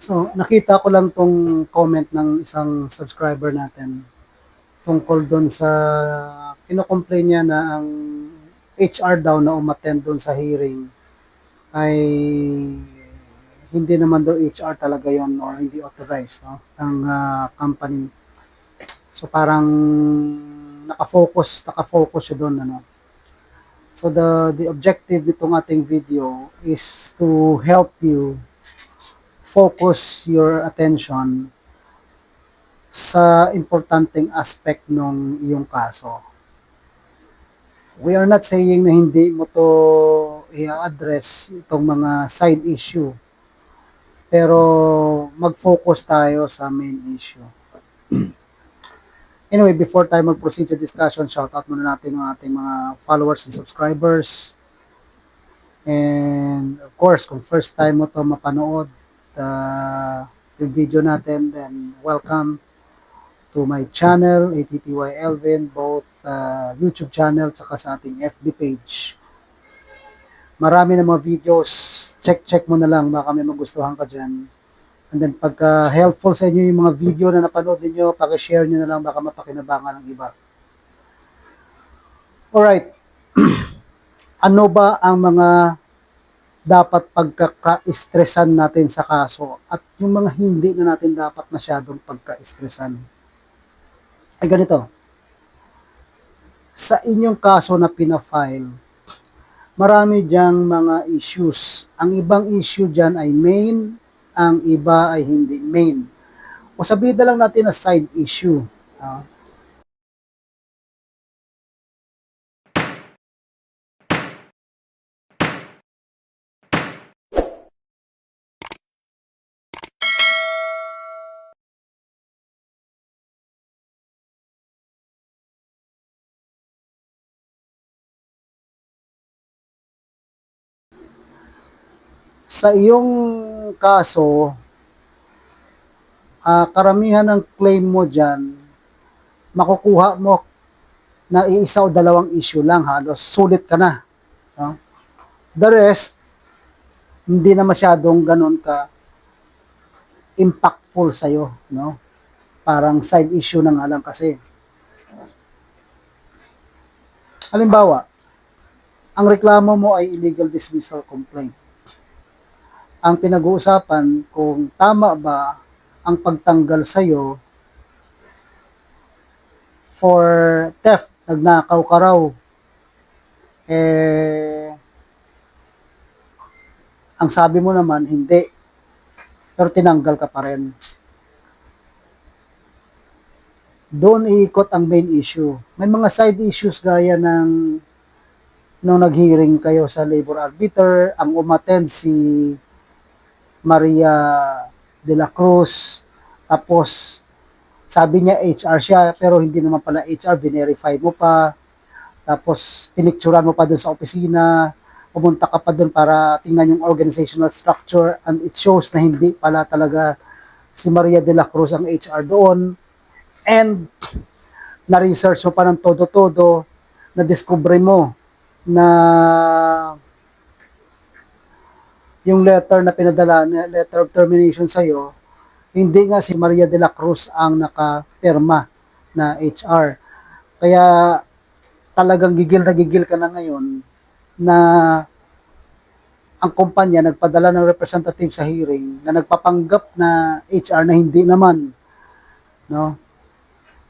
So, nakita ko lang tong comment ng isang subscriber natin tungkol doon sa kinocomplain niya na ang HR daw na umattend doon sa hearing ay hindi naman daw HR talaga yon or hindi authorized no ang ah, company. So parang nakafocus, nakafocus siya doon ano. So the the objective nitong ating video is to help you focus your attention sa importanteng aspect ng iyong kaso. We are not saying na hindi mo to i-address itong mga side issue. Pero mag-focus tayo sa main issue. anyway, before tayo mag-proceed sa discussion, shoutout muna natin ang ating mga followers and subscribers. And of course, kung first time mo to mapanood, uh, yung video natin, then welcome to my channel, ATTY Elvin, both uh, YouTube channel tsaka sa ating FB page. Marami na mga videos, check-check mo na lang, baka may magustuhan ka dyan. And then pagka helpful sa inyo yung mga video na napanood ninyo, pakishare nyo na lang, baka mapakinabangan ng iba. Alright. ano ba ang mga dapat pagkaka-stressan natin sa kaso at yung mga hindi na natin dapat masyadong pagka-stressan. Ay ganito. Sa inyong kaso na pina-file, marami diyang mga issues. Ang ibang issue dyan ay main, ang iba ay hindi main. O sabihin na lang natin na side issue. ah. Sa iyong kaso, ah, karamihan ng claim mo dyan, makukuha mo na iisa o dalawang issue lang halos sulit ka na. No? The rest, hindi na masyadong ganun ka impactful sa'yo. No? Parang side issue na nga lang kasi. Halimbawa, ang reklamo mo ay illegal dismissal complaint ang pinag-uusapan kung tama ba ang pagtanggal sa'yo for theft, nagnakaw ka raw, eh, ang sabi mo naman, hindi. Pero tinanggal ka pa rin. Doon iikot ang main issue. May mga side issues gaya ng nung nag-hearing kayo sa labor arbiter, ang umattend si Maria de la Cruz. Tapos, sabi niya HR siya, pero hindi naman pala HR, verify mo pa. Tapos, pinicturan mo pa doon sa opisina. Pumunta ka pa doon para tingnan yung organizational structure and it shows na hindi pala talaga si Maria de la Cruz ang HR doon. And, na-research mo pa ng todo-todo, na-discover mo na yung letter na pinadala, na letter of termination sa'yo, hindi nga si Maria de la Cruz ang nakapirma na HR. Kaya talagang gigil na gigil ka na ngayon na ang kumpanya nagpadala ng representative sa hearing na nagpapanggap na HR na hindi naman. No?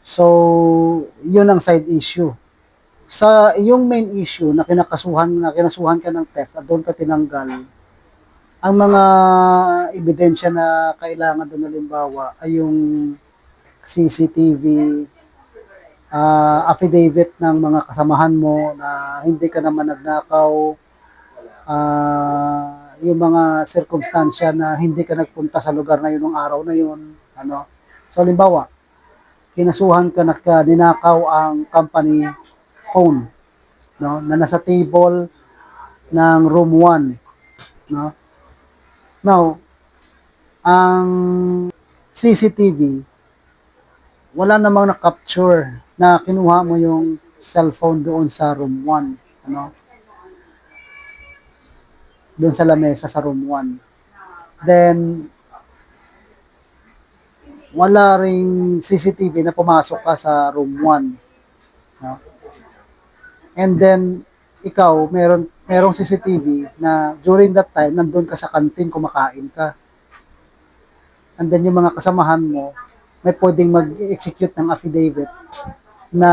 So, yun ang side issue. Sa yung main issue na kinakasuhan na kinasuhan ka ng theft at doon ka tinanggal, ang mga ebidensya na kailangan doon halimbawa ay yung CCTV, ah, affidavit ng mga kasamahan mo na hindi ka naman nagnakaw, ah, yung mga circumstansya na hindi ka nagpunta sa lugar na yun ng araw na yun. Ano? So, halimbawa, kinasuhan ka na ka, ang company phone no, na nasa table ng room 1. No? Now, ang CCTV, wala namang na-capture na kinuha mo yung cellphone doon sa room 1. Ano? Doon sa lamesa sa room 1. Then, wala ring CCTV na pumasok ka sa room 1. No? And then, ikaw, meron, merong CCTV na during that time, nandun ka sa kantin, kumakain ka. And then yung mga kasamahan mo, may pwedeng mag-execute ng affidavit na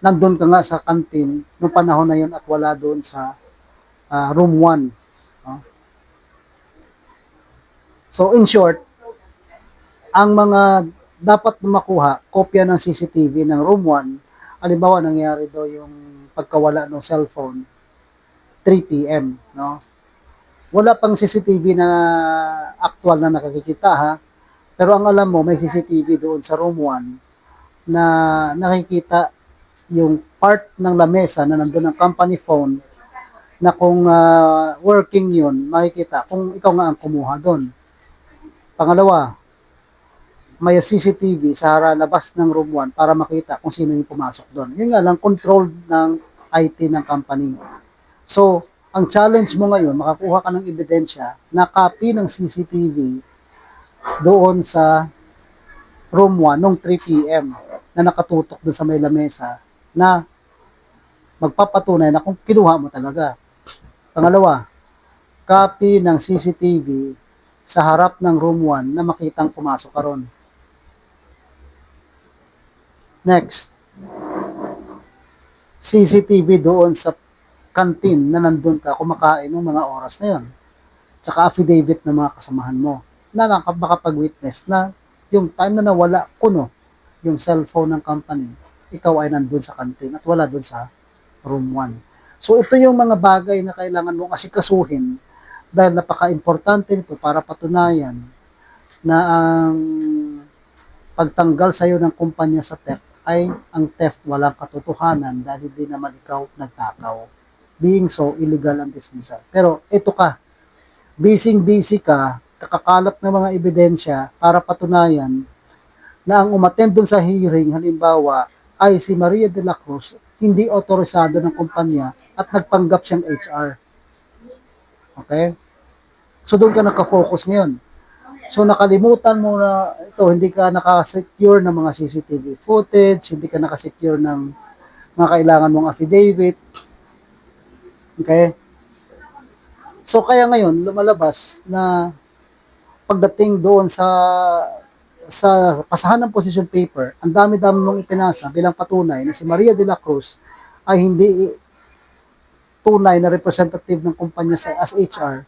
nandun ka nga sa kantin nung panahon na yun at wala doon sa ah, room 1. no? So in short, ang mga dapat na makuha, kopya ng CCTV ng room 1, halimbawa nangyari daw yung pagkawala ng cellphone, 3 p.m. No? Wala pang CCTV na actual na nakikita ha, pero ang alam mo, may CCTV doon sa room 1 na nakikita yung part ng lamesa na nandun ang company phone na kung ah, working yun, makikita kung ikaw nga ang kumuha doon. Pangalawa, may CCTV sa haralabas ng room 1 para makita kung sino yung pumasok doon. Yun nga lang, controlled ng IT ng company. So, ang challenge mo ngayon, makakuha ka ng ebidensya na copy ng CCTV doon sa room 1 nung 3 p.m. na nakatutok doon sa may lamesa na magpapatunay na kung kinuha mo talaga. Pangalawa, copy ng CCTV sa harap ng room 1 na makitang pumasok ka ron. Next, CCTV doon sa kantin na nandun ka kumakain ng mga oras na yon. Tsaka affidavit ng mga kasamahan mo na naka- makapag-witness na yung time na nawala kuno yung cellphone ng company, ikaw ay nandun sa kantin at wala dun sa room 1. So ito yung mga bagay na kailangan mong asikasuhin dahil napaka-importante nito para patunayan na ang pagtanggal sa iyo ng kumpanya sa theft ay ang theft walang katotohanan dahil hindi naman ikaw nagtakaw. Being so, illegal ang dismissal. Pero ito ka, busy-busy ka, kakakalap ng mga ebidensya para patunayan na ang umattend dun sa hearing, halimbawa, ay si Maria de la Cruz, hindi otorisado ng kumpanya at nagpanggap siyang HR. Okay? So doon ka nagka-focus ngayon. So nakalimutan mo na ito, hindi ka nakasecure ng mga CCTV footage, hindi ka nakasecure ng mga kailangan mong affidavit. Okay? So kaya ngayon, lumalabas na pagdating doon sa sa pasahan ng position paper, ang dami-dami mong ipinasa bilang patunay na si Maria de la Cruz ay hindi tunay na representative ng kumpanya sa as HR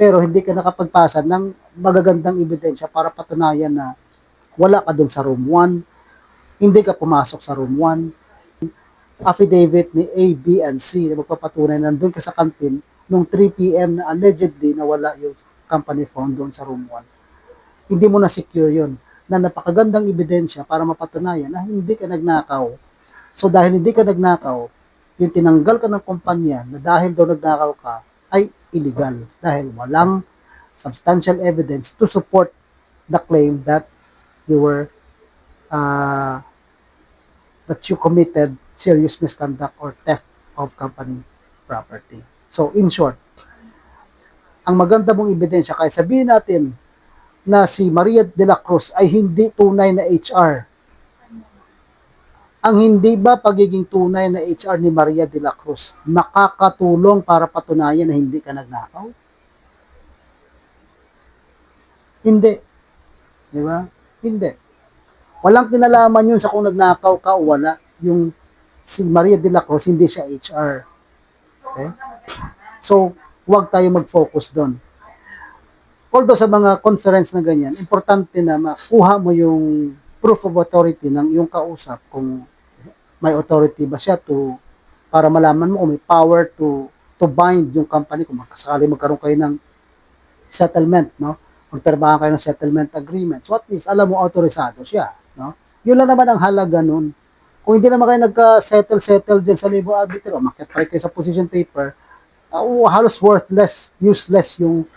pero hindi ka nakapagpasa ng magagandang ebidensya para patunayan na wala ka doon sa room 1, hindi ka pumasok sa room 1, affidavit ni A, B, and C na magpapatunay na nandun ka sa kantin nung 3 p.m. na allegedly nawala yung company phone doon sa room 1. Hindi mo na secure yun na napakagandang ebidensya para mapatunayan na hindi ka nagnakaw. So dahil hindi ka nagnakaw, yung tinanggal ka ng kumpanya na dahil daw nagnakaw ka ay illegal dahil walang substantial evidence to support the claim that you were uh, that you committed serious misconduct or theft of company property. So in short, ang maganda mong ebidensya kahit sabihin natin na si Maria de la Cruz ay hindi tunay na HR ang hindi ba pagiging tunay na HR ni Maria de la Cruz makakatulong para patunayan na hindi ka nagnakaw? Hindi. Di ba? Hindi. Walang kinalaman yun sa kung nagnakaw ka o wala. Yung si Maria de la Cruz, hindi siya HR. Okay? So, huwag tayo mag-focus doon. Although sa mga conference na ganyan, importante na makuha mo yung proof of authority ng iyong kausap kung may authority ba siya to para malaman mo kung may power to to bind yung company kung makasakali magkaroon kayo ng settlement, no? Magtrabaho kayo ng settlement agreement. So at least alam mo autorisado siya, no? Yun lang naman ang halaga nun. Kung hindi naman kayo nagka-settle-settle dyan sa labor arbiter, o makit pa kayo sa position paper, uh, halos worthless, useless yung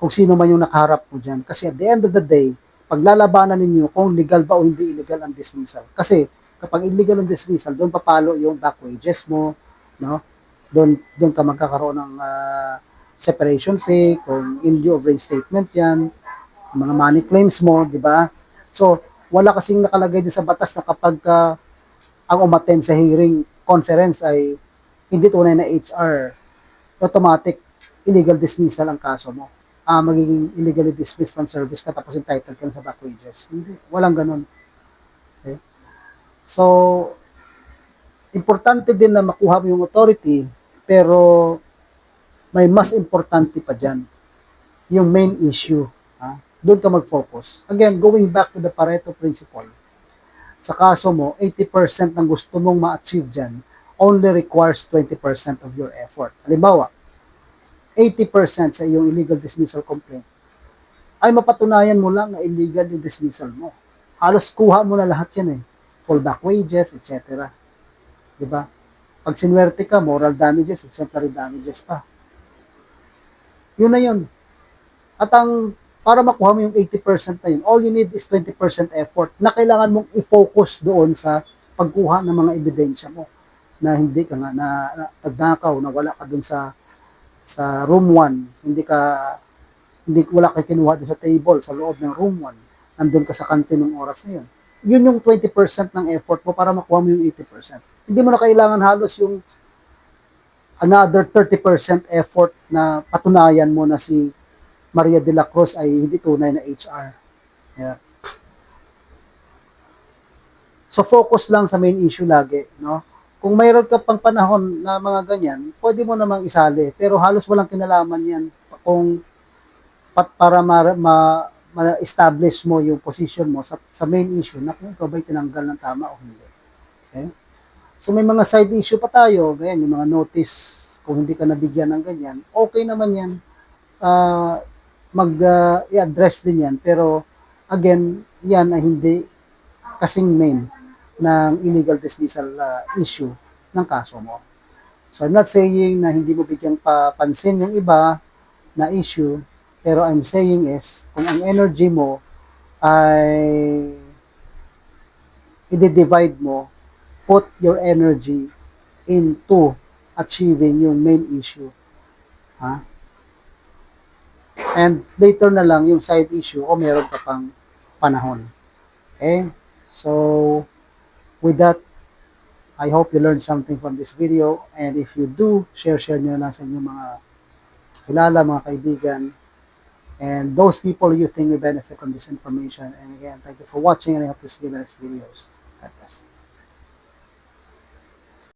kung sino man yung nakaharap mo dyan. Kasi at the end of the day, paglalabanan ninyo kung legal ba o hindi illegal ang dismissal. Kasi kapag illegal ang dismissal, doon papalo yung back wages mo, no? Doon doon ka magkakaroon ng ah, separation pay, kung in lieu of reinstatement yan, mga money claims mo, di ba? So, wala kasing nakalagay din sa batas na kapag ka ang umattend sa hearing conference ay hindi tunay na HR, automatic illegal dismissal ang kaso mo. Ah, magiging illegally dismissed from service ka tapos entitled ka sa back wages. Hindi, walang ganun. Okay? So, importante din na makuha mo yung authority, pero may mas importante pa dyan. Yung main issue. Ha? Doon ka mag-focus. Again, going back to the Pareto principle. Sa kaso mo, 80% ng gusto mong ma-achieve dyan only requires 20% of your effort. Halimbawa, 80% sa iyong illegal dismissal complaint ay mapatunayan mo lang na illegal yung dismissal mo. Halos kuha mo na lahat yan eh. Fallback wages, etc. Di ba? Pag sinwerte ka, moral damages, exemplary damages pa. Yun na yun. At ang, para makuha mo yung 80% na yun, all you need is 20% effort na kailangan mong i-focus doon sa pagkuha ng mga ebidensya mo na hindi ka nga na, na nagnakaw, na wala ka doon sa sa room 1, hindi ka hindi wala ka kinuha sa table sa loob ng room 1. Nandun ka sa kantin ng oras na yun. Yun yung 20% ng effort mo para makuha mo yung 80%. Hindi mo na kailangan halos yung another 30% effort na patunayan mo na si Maria de la Cruz ay hindi tunay na HR. Yeah. So focus lang sa main issue lagi, no? Kung mayroon ka pang panahon na mga ganyan, pwede mo namang isali, pero halos walang kinalaman 'yan kung pat para ma, ma, ma-establish mo yung position mo sa, sa main issue na kung ikaw ba'y tinanggal ng tama o hindi. Okay? So may mga side issue pa tayo, ganyan, yung mga notice, kung hindi ka nabigyan ng ganyan, okay naman yan. Uh, mag uh, i-address din yan, pero again, yan ay hindi kasing main ng illegal dismissal uh, issue ng kaso mo. So I'm not saying na hindi mo bigyan papansin yung iba na issue, pero I'm saying is, kung ang energy mo ay i-divide mo, put your energy into achieving yung main issue. Ha? And later na lang yung side issue o meron ka pang panahon. Okay? So, with that, I hope you learned something from this video. And if you do, share-share nyo lang sa inyong mga kilala, mga kaibigan, and those people you think will benefit from this information. And again, thank you for watching and I hope to see you in the next videos. God bless.